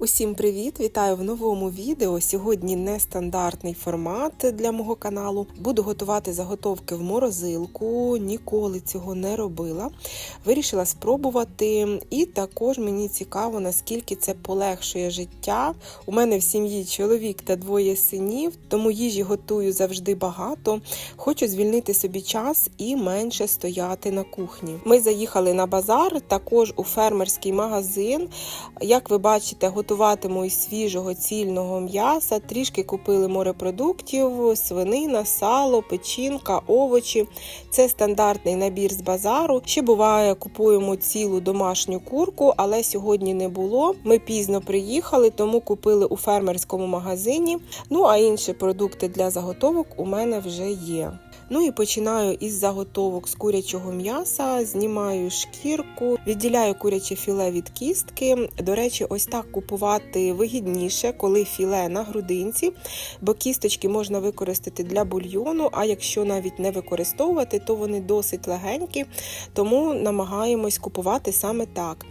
Усім привіт! Вітаю в новому відео. Сьогодні нестандартний формат для мого каналу. Буду готувати заготовки в морозилку. Ніколи цього не робила. Вирішила спробувати, і також мені цікаво, наскільки це полегшує життя. У мене в сім'ї чоловік та двоє синів, тому їжі готую завжди багато. Хочу звільнити собі час і менше стояти на кухні. Ми заїхали на базар, також у фермерський магазин. Як ви бачите, готуватиму із свіжого цільного м'яса. Трішки купили морепродуктів, свинина, сало, печінка, овочі. Це стандартний набір з базару. Ще буває, купуємо цілу домашню курку, але сьогодні не було. Ми пізно приїхали, тому купили у фермерському магазині. Ну а інші продукти для заготовок у мене вже є. Ну і починаю із заготовок з курячого м'яса, знімаю шкірку, відділяю куряче філе від кістки. До речі, ось так купувати вигідніше, коли філе на грудинці, бо кісточки можна використати для бульйону, а якщо навіть не використовувати, то вони досить легенькі, тому намагаємось купувати саме так.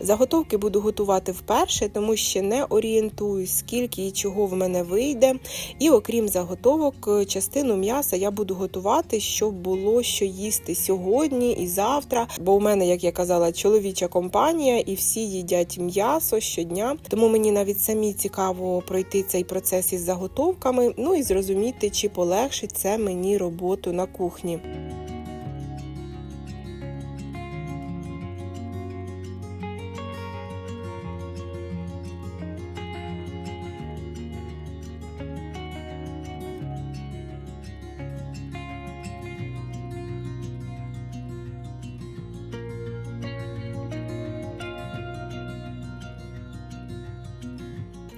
Заготовки буду готувати вперше, тому що не орієнтуюсь, скільки і чого в мене вийде. І окрім заготовок, частину м'яса я буду готувати готувати, щоб було що їсти сьогодні і завтра. Бо у мене, як я казала, чоловіча компанія, і всі їдять м'ясо щодня. Тому мені навіть самі цікаво пройти цей процес із заготовками, ну і зрозуміти, чи полегшить це мені роботу на кухні.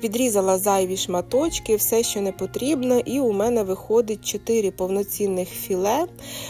Відрізала зайві шматочки, все, що не потрібно, і у мене виходить 4 повноцінних філе.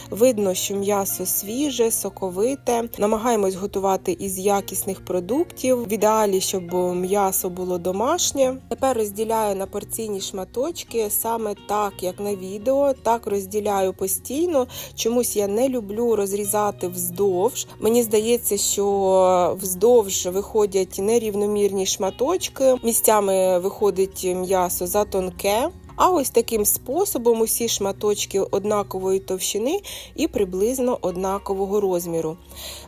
Видно, що м'ясо свіже, соковите. Намагаємось готувати із якісних продуктів. В ідеалі, щоб м'ясо було домашнє. Тепер розділяю на порційні шматочки, саме так, як на відео. Так розділяю постійно. Чомусь я не люблю розрізати вздовж. Мені здається, що вздовж виходять нерівномірні шматочки. Місцями виходить м'ясо за тонке. А ось таким способом усі шматочки однакової товщини і приблизно однакового розміру.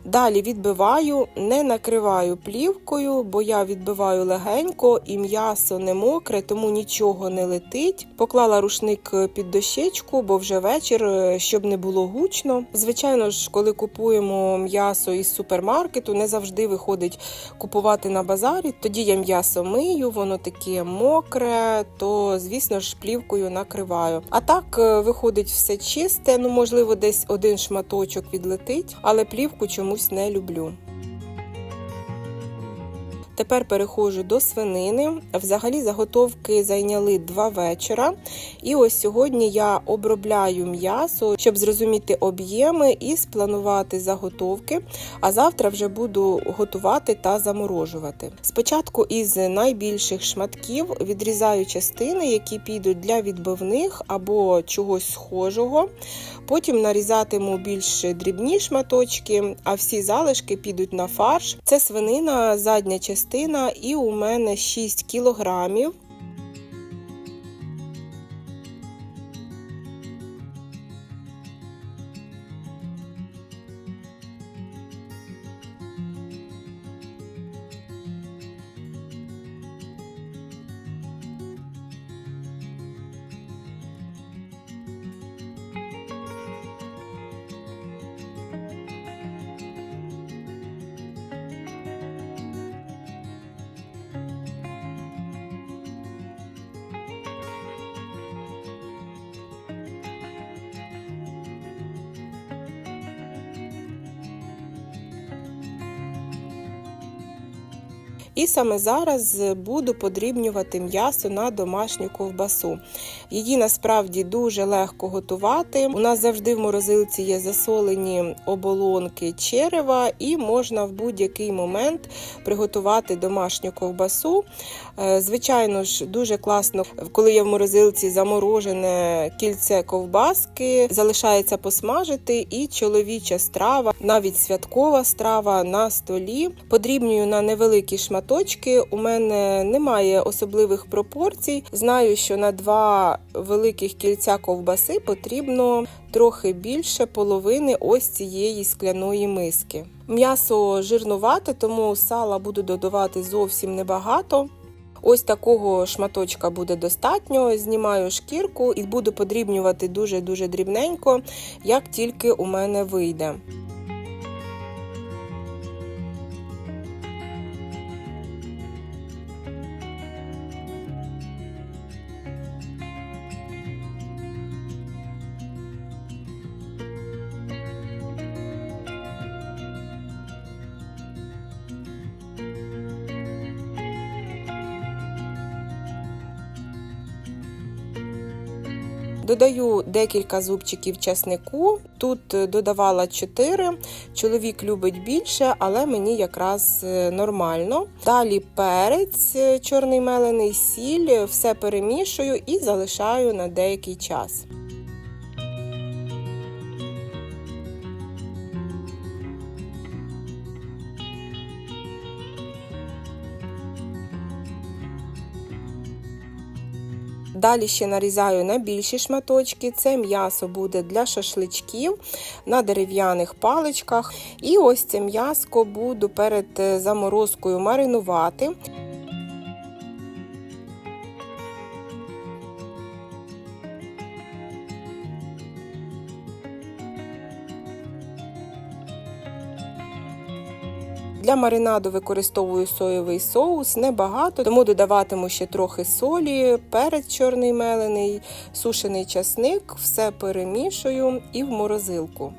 Далі відбиваю, не накриваю плівкою, бо я відбиваю легенько і м'ясо не мокре, тому нічого не летить. Поклала рушник під дощечку, бо вже вечір, щоб не було гучно. Звичайно ж, коли купуємо м'ясо із супермаркету, не завжди виходить купувати на базарі. Тоді я м'ясо мию, воно таке мокре, то звісно ж плівкою накриваю. А так е, виходить все чисте. Ну, можливо, десь один шматочок відлетить, але плівку чомусь не люблю. Тепер переходжу до свинини. Взагалі заготовки зайняли два вечора. І ось сьогодні я обробляю м'ясо, щоб зрозуміти об'єми і спланувати заготовки. А завтра вже буду готувати та заморожувати. Спочатку із найбільших шматків відрізаю частини, які підуть для відбивних або чогось схожого. Потім нарізатиму більш дрібні шматочки, а всі залишки підуть на фарш. Це свинина, задня частина, і у мене 6 кілограмів. І саме зараз буду подрібнювати м'ясо на домашню ковбасу. Її насправді дуже легко готувати. У нас завжди в морозилці є засолені оболонки черева, і можна в будь-який момент приготувати домашню ковбасу. Е, звичайно ж, дуже класно, коли є в морозилці заморожене кільце ковбаски, залишається посмажити і чоловіча страва, навіть святкова страва на столі. Подрібнюю на невеликі шматочки. У мене немає особливих пропорцій. Знаю, що на два великих кільця ковбаси потрібно трохи більше половини ось цієї скляної миски. М'ясо жирнувате, тому сала буду додавати зовсім небагато. Ось такого шматочка буде достатньо. Знімаю шкірку і буду подрібнювати дуже-дуже дрібненько, як тільки у мене вийде. Додаю декілька зубчиків часнику. Тут е, додавала 4. Чоловік любить більше, але мені якраз е, нормально. Далі перець е, чорний мелений, сіль, все перемішую і залишаю на деякий час. Далі ще нарізаю на більші шматочки. Це м'ясо буде для шашличків на дерев'яних паличках. І ось це м'яско буду перед заморозкою маринувати. Для маринаду використовую соєвий соус, небагато, тому додаватиму ще трохи солі, перець чорний мелений, сушений часник, все перемішую і в морозилку.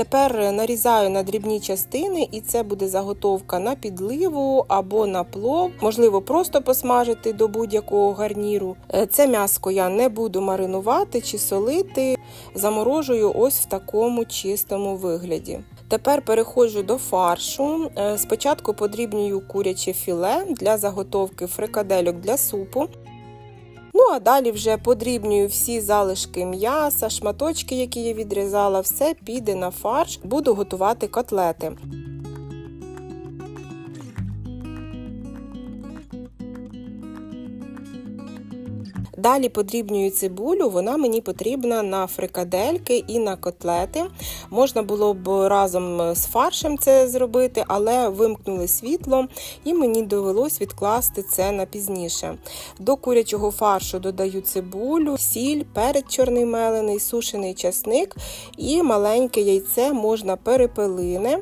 Тепер нарізаю на дрібні частини, і це буде заготовка на підливу або на плов, можливо, просто посмажити до будь-якого гарніру. Е, це м'яско я не буду маринувати чи солити, заморожую ось в такому чистому вигляді. Тепер переходжу до фаршу. Е, спочатку подрібнюю куряче філе для заготовки фрикадельок для супу. Ну, а далі вже подрібнюю всі залишки м'яса, шматочки, які я відрізала, все піде на фарш, буду готувати котлети. Далі подрібнюю цибулю, вона мені потрібна на фрикадельки і на котлети. Можна було б разом з фаршем це зробити, але вимкнули світло і мені довелось відкласти це на пізніше. До курячого фаршу додаю цибулю, сіль, перець чорний мелений, сушений часник і маленьке яйце можна перепелине.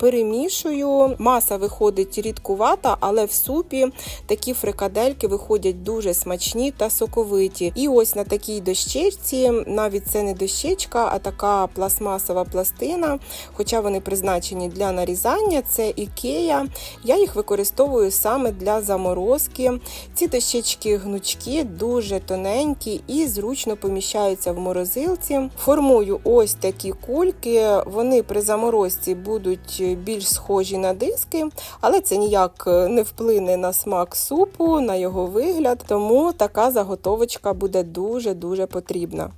Перемішую. Маса виходить рідкувата, але в супі такі фрикадельки виходять дуже смачні та соковиті. І ось на такій дощечці, навіть це не дощечка, а така пластмасова пластина, хоча вони призначені для нарізання, це ікея. Я їх використовую саме для заморозки. Ці дощечки гнучкі, дуже тоненькі і зручно поміщаються в морозилці. Формую ось такі кульки, вони при заморозці будуть більш схожі на диски, але це ніяк не вплине на смак супу, на його вигляд, тому така заготовочка буде дуже-дуже потрібна.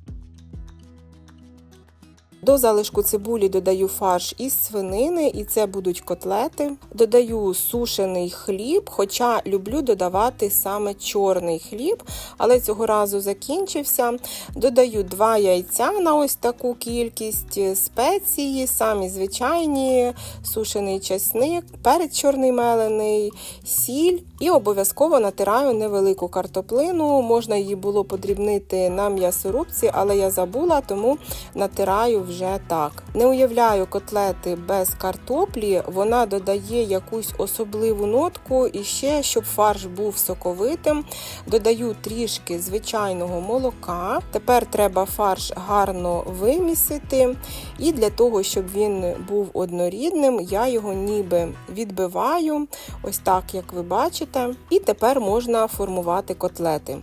До залишку цибулі додаю фарш із свинини, і це будуть котлети. Додаю сушений хліб, хоча люблю додавати саме чорний хліб, але цього разу закінчився. Додаю 2 яйця на ось таку кількість, спеції, самі звичайні, сушений часник, перець чорний мелений, сіль і обов'язково натираю невелику картоплину. Можна її було подрібнити на м'ясорубці, але я забула, тому натираю вже так. Не уявляю котлети без картоплі, вона додає якусь особливу нотку і ще, щоб фарш був соковитим, додаю трішки звичайного молока. Тепер треба фарш гарно вимісити. І для того, щоб він був однорідним, я його ніби відбиваю, ось так, як ви бачите. І тепер можна формувати котлети.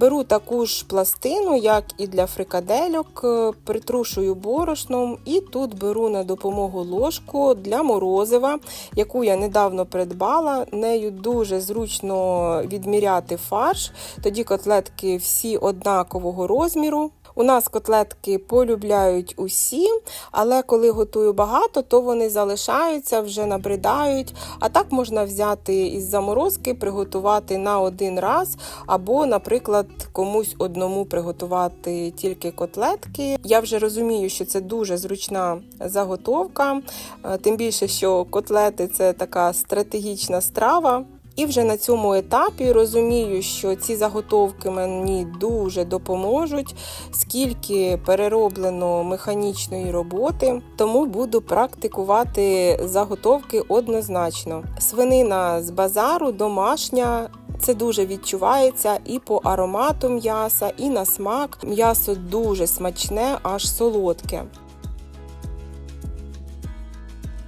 Беру таку ж пластину, як і для фрикадельок, е, притрушую борошном і тут беру на допомогу ложку для морозива, яку я недавно придбала. Нею дуже зручно відміряти фарш, тоді котлетки всі однакового розміру. У нас котлетки полюбляють усі, але коли готую багато, то вони залишаються, вже набридають. А так можна взяти із заморозки, приготувати на один раз, або, наприклад, комусь одному приготувати тільки котлетки. Я вже розумію, що це дуже зручна заготовка, е, тим більше, що котлети це така стратегічна страва. І вже на цьому етапі розумію, що ці заготовки мені дуже допоможуть, скільки перероблено механічної роботи, тому буду практикувати заготовки однозначно. Свинина з базару домашня. Це дуже відчувається і по аромату м'яса, і на смак. М'ясо дуже смачне, аж солодке.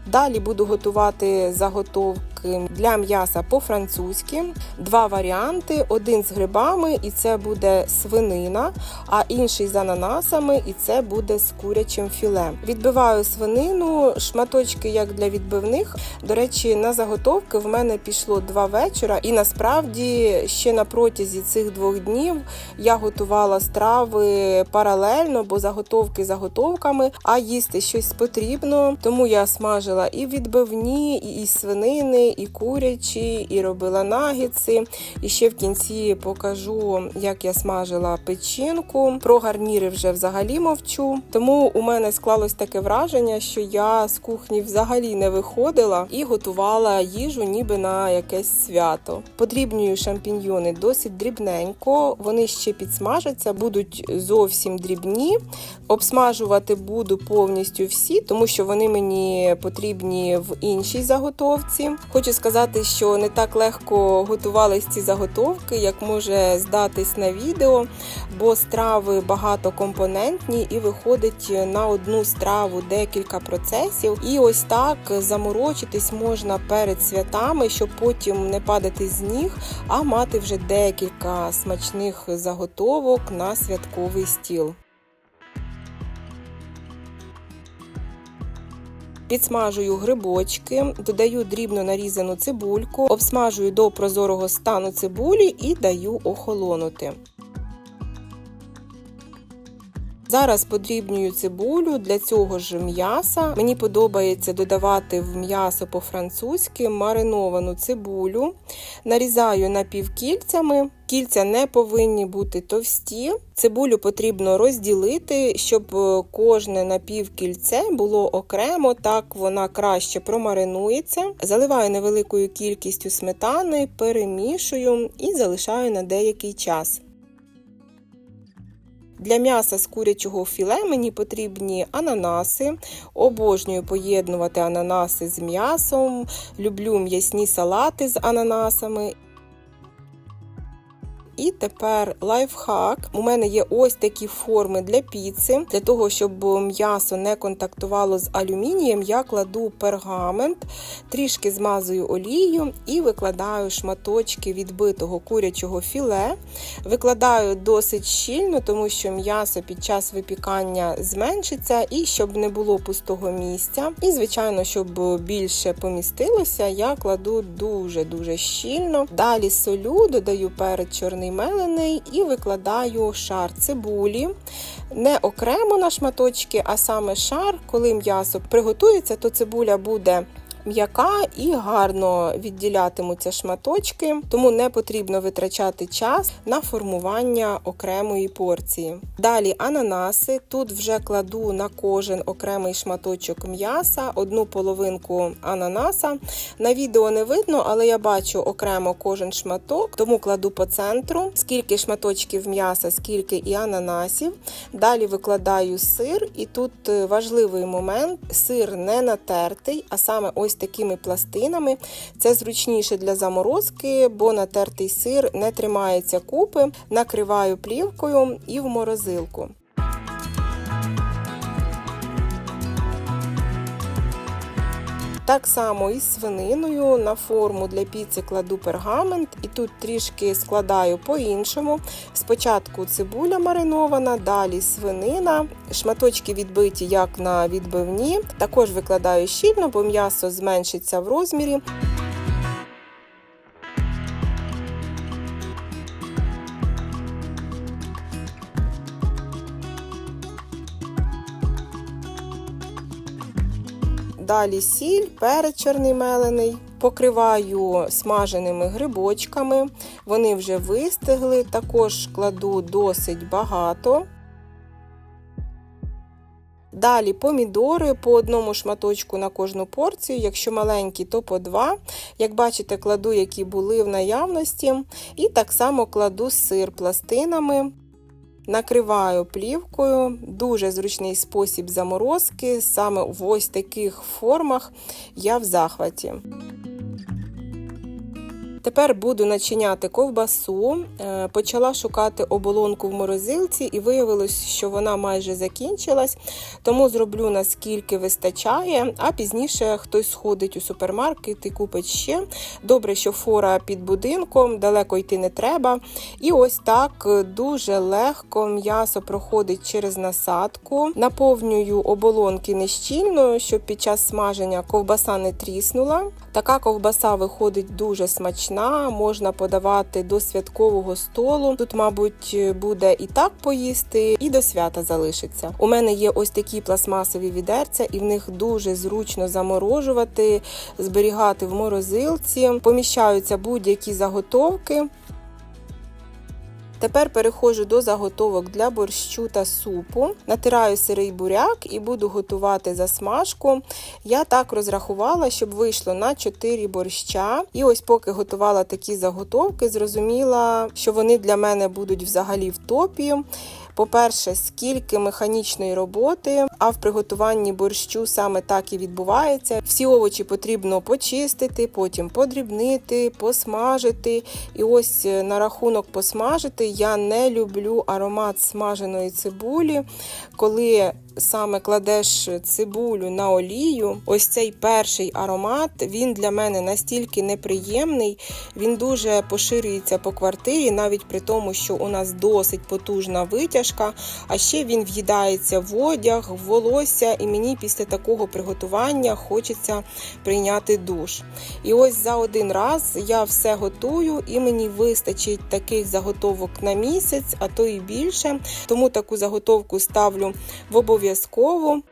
Далі буду готувати заготовки для м'яса по-французьки. Два варіанти: один з грибами, і це буде свинина, а інший з ананасами, і це буде з курячим філе. Відбиваю свинину, шматочки як для відбивних. До речі, на заготовки в мене пішло два вечора, і насправді ще на протязі цих двох днів я готувала страви паралельно, бо заготовки заготовками, а їсти щось потрібно. Тому я смажила і відбивні, і із і курячі, і робила нагідси. І ще в кінці покажу, як я смажила печінку. Про гарніри вже взагалі мовчу. Тому у мене склалось таке враження, що я з кухні взагалі не виходила і готувала їжу, ніби на якесь свято. Подрібнюю шампіньйони досить дрібненько, вони ще підсмажаться, будуть зовсім дрібні. Обсмажувати буду повністю всі, тому що вони мені потрібні в іншій заготовці. Хочу сказати, що не так легко готувались ці заготовки, як може здатись на відео, бо страви багатокомпонентні і виходить на одну страву декілька процесів. І ось так заморочитись можна перед святами, щоб потім не падати з ніг, а мати вже декілька смачних заготовок на святковий стіл. Підсмажую грибочки, додаю дрібно нарізану цибульку, обсмажую до прозорого стану цибулі і даю охолонути. Зараз подрібнюю цибулю для цього ж м'яса. Мені подобається додавати в м'ясо по-французьки мариновану цибулю. Нарізаю напівкільцями. Кільця не повинні бути товсті. Цибулю потрібно розділити, щоб е, кожне напівкільце було окремо, так вона краще промаринується. Заливаю невеликою кількістю сметани, перемішую і залишаю на деякий час. Для м'яса з курячого філе мені потрібні ананаси. Обожнюю поєднувати ананаси з м'ясом. Люблю м'ясні салати з ананасами. І тепер лайфхак. У мене є ось такі форми для піци. Для того, щоб м'ясо не контактувало з алюмінієм, я кладу пергамент, трішки змазую олією і викладаю шматочки відбитого курячого філе. Викладаю досить щільно, тому що м'ясо під час випікання зменшиться і щоб не було пустого місця. І, звичайно, щоб більше помістилося, я кладу дуже-дуже щільно. Далі солю, додаю перед чорний чорний мелений і викладаю шар цибулі. Не окремо на шматочки, а саме шар, коли м'ясо приготується, то цибуля буде м'яка і гарно відділятимуться шматочки, тому не потрібно витрачати час на формування окремої порції. Далі ананаси. Тут вже кладу на кожен окремий шматочок м'яса, одну половинку ананаса. На відео не видно, але я бачу окремо кожен шматок, тому кладу по центру, скільки шматочків м'яса, скільки і ананасів. Далі викладаю сир, і тут важливий момент: сир не натертий, а саме ось такими пластинами. Це зручніше для заморозки, бо натертий сир не тримається купи. Накриваю плівкою і в морозилку. Так само і з свининою на форму для піци кладу пергамент і тут трішки складаю по-іншому. Спочатку цибуля маринована, далі свинина, шматочки відбиті як на відбивні. Також викладаю щільно, бо м'ясо зменшиться в розмірі. Далі сіль, перець чорний мелений. Покриваю смаженими грибочками, вони вже вистигли, також кладу досить багато. Далі помідори по одному шматочку на кожну порцію, якщо маленькі, то по два. Як бачите, кладу, які були в наявності. І так само кладу сир пластинами. Накриваю плівкою, дуже зручний спосіб заморозки. Саме в ось таких формах я в захваті. Тепер буду начиняти ковбасу. Е, Почала шукати оболонку в морозилці і виявилось, що вона майже закінчилась, тому зроблю наскільки вистачає, а пізніше хтось сходить у супермаркет і купить ще. Добре, що фора під будинком, далеко йти не треба. І ось так дуже легко м'ясо проходить через насадку. Наповнюю оболонки нещільно, щоб під час смаження ковбаса не тріснула. Така ковбаса виходить дуже смачна, можна подавати до святкового столу. Тут, мабуть, буде і так поїсти, і до свята залишиться. У мене є ось такі пластмасові відерця, і в них дуже зручно заморожувати, зберігати в морозилці. Поміщаються будь-які заготовки. Тепер переходжу до заготовок для борщу та супу. Натираю сирий буряк і буду готувати засмажку. Я так розрахувала, щоб вийшло на 4 борща. І ось поки готувала такі заготовки, зрозуміла, що вони для мене будуть взагалі в топі. По-перше, скільки механічної роботи, а в приготуванні борщу саме так і відбувається. Всі овочі потрібно почистити, потім подрібнити, посмажити. І ось е, на рахунок посмажити я не люблю аромат смаженої цибулі, коли саме кладеш цибулю на олію, ось цей перший аромат, він для мене настільки неприємний, він дуже поширюється по квартирі, навіть при тому, що у нас досить потужна витяжка, а ще він в'їдається в одяг, в волосся, і мені після такого приготування хочеться прийняти душ. І ось за один раз я все готую, і мені вистачить таких заготовок на місяць, а то і більше. Тому таку заготовку ставлю в обов'язково.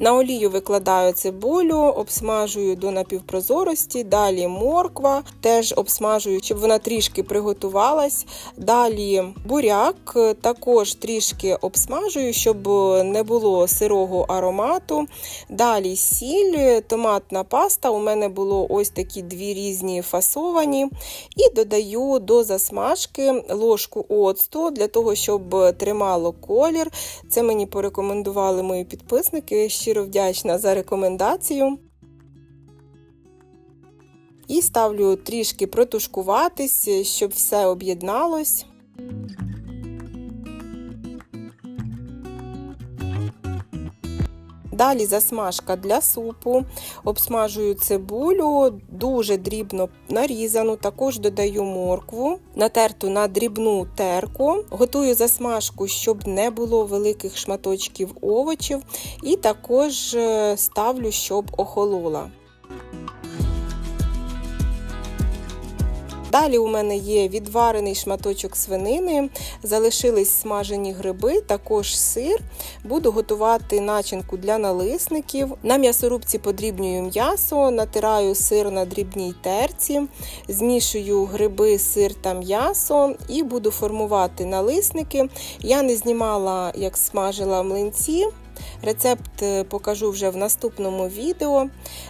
На олію викладаю цибулю, обсмажую до напівпрозорості, далі морква, теж обсмажую, щоб вона трішки приготувалась. Далі буряк, також трішки обсмажую, щоб не було сирого аромату. Далі сіль, томатна паста. У мене було ось такі дві різні фасовані. І додаю до засмажки ложку оцту для того, щоб тримало колір. Це мені порекомендували мої підписники щиро вдячна за рекомендацію. І ставлю трішки протушкуватись, щоб все об'єдналось. Далі засмажка для супу, обсмажую цибулю, дуже дрібно нарізану, також додаю моркву, натерту на дрібну терку, готую засмажку, щоб не було великих шматочків овочів, і також е, ставлю, щоб охолола. Далі у мене є відварений шматочок свинини, залишились смажені гриби, також сир. Буду готувати начинку для налисників. На м'ясорубці подрібнюю м'ясо, натираю сир на дрібній терці, змішую гриби, сир та м'ясо і буду формувати налисники. Я не знімала, як смажила млинці. Рецепт е, покажу вже в наступному відео.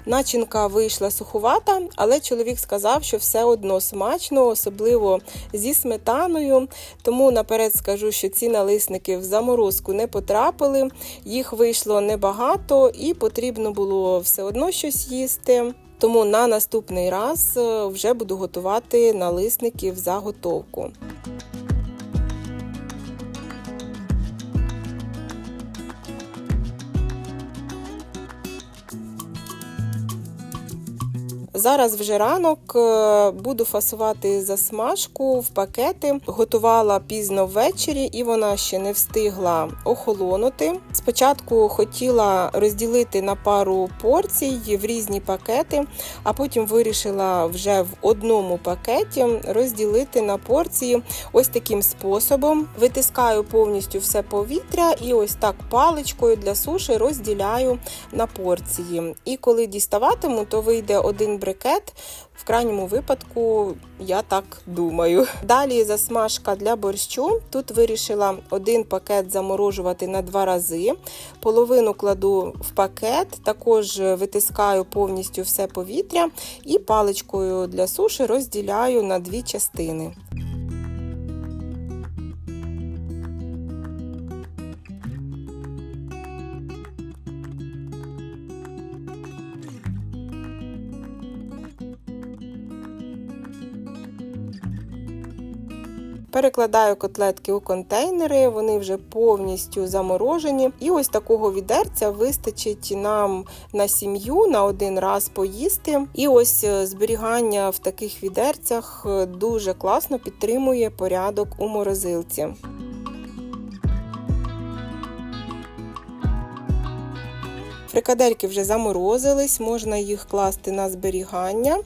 Начинка вийшла суховата, але чоловік сказав, що все одно смачно, особливо зі сметаною. Тому наперед скажу, що ці налисники в заморозку не потрапили, їх вийшло небагато і потрібно було все одно щось їсти. Тому на наступний раз е, вже буду готувати налисники в заготовку. Зараз вже ранок е, буду фасувати засмажку в пакети. Готувала пізно ввечері, і вона ще не встигла охолонути. Спочатку хотіла розділити на пару порцій в різні пакети, а потім вирішила вже в одному пакеті розділити на порції ось таким способом. Витискаю повністю все повітря і ось так паличкою для суші розділяю на порції. І коли діставатиму, то вийде один брикет. В крайньому випадку, я так думаю. Далі засмажка для борщу. Тут вирішила один пакет заморожувати на два рази. Половину кладу в пакет, також витискаю повністю все повітря і паличкою для суші розділяю на дві частини. Перекладаю котлетки у контейнери, вони вже повністю заморожені. І ось такого відерця вистачить нам на сім'ю на один раз поїсти. І ось е, зберігання в таких відерцях е, дуже класно підтримує порядок у морозилці. Фрикадельки вже заморозились, можна їх класти на зберігання.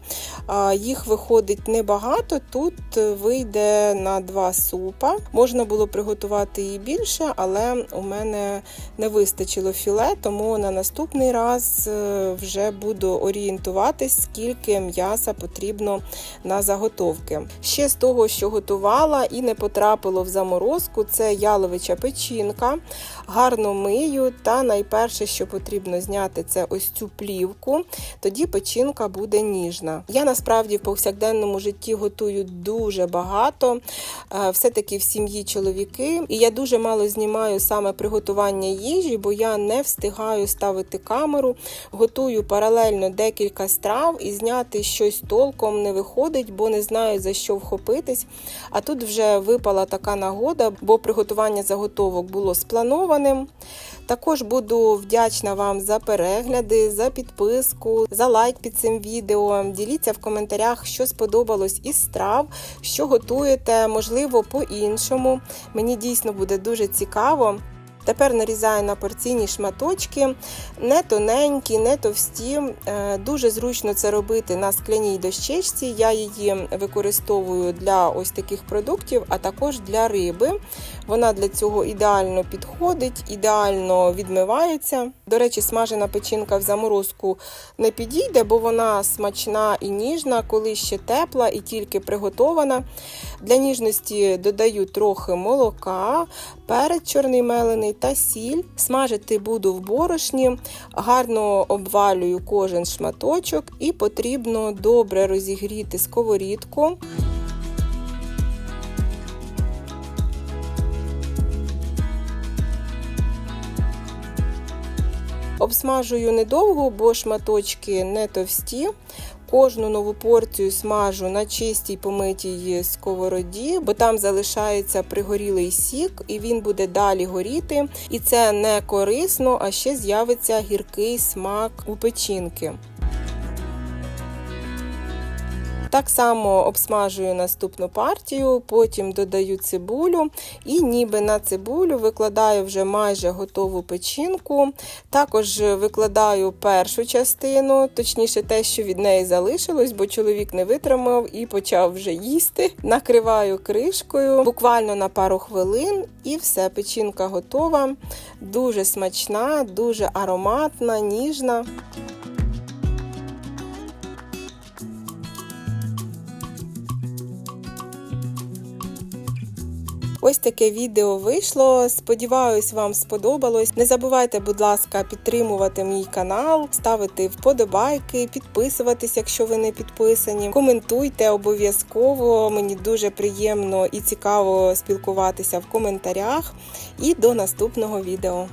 Їх виходить небагато, тут вийде на два супа. Можна було приготувати і більше, але у мене не вистачило філе, тому на наступний раз е, вже буду орієнтуватись, скільки м'яса потрібно на заготовки. Ще з того, що готувала і не потрапило в заморозку, це яловича печінка. Гарно мию, та найперше, що потрібно зняти, це ось цю плівку, тоді печінка буде ніжна. Я насправді в повсякденному житті готую дуже багато, е, все-таки в сім'ї чоловіки, і я дуже мало знімаю саме приготування їжі, бо я не встигаю ставити камеру, готую паралельно декілька страв і зняти щось толком не виходить, бо не знаю за що вхопитись. А тут вже випала така нагода, бо приготування заготовок було спланованим. Також буду вдячна вам за перегляди, за підписку, за лайк під цим відео. Діліться в коментарях, що сподобалось із страв, що готуєте, можливо, по-іншому. Мені дійсно буде дуже цікаво. Тепер нарізаю на порційні шматочки, не тоненькі, не товсті. Е, дуже зручно це робити на скляній дощечці. Я її використовую для ось таких продуктів, а також для риби. Вона для цього ідеально підходить, ідеально відмивається. До речі, смажена печінка в заморозку не підійде, бо вона смачна і ніжна, коли ще тепла і тільки приготована. Для ніжності додаю трохи молока, перець чорний мелений та сіль. Смажити буду в борошні, гарно обвалюю кожен шматочок і потрібно добре розігріти сковорідку. Обсмажую недовго, бо шматочки не товсті. Кожну нову порцію смажу на чистій помитій сковороді, бо там залишається пригорілий сік, і він буде далі горіти. І це не корисно, а ще з'явиться гіркий смак у печінки. Так само обсмажую наступну партію, потім додаю цибулю і ніби на цибулю викладаю вже майже готову печінку. Також викладаю першу частину, точніше, те, що від неї залишилось, бо чоловік не витримав і почав вже їсти. Накриваю кришкою буквально на пару хвилин, і все, печінка готова. Дуже смачна, дуже ароматна, ніжна. Ось таке відео вийшло. Сподіваюсь, вам сподобалось. Не забувайте, будь ласка, підтримувати мій канал, ставити вподобайки, підписуватись, якщо ви не підписані. Коментуйте обов'язково. Мені дуже приємно і цікаво спілкуватися в коментарях. І до наступного відео.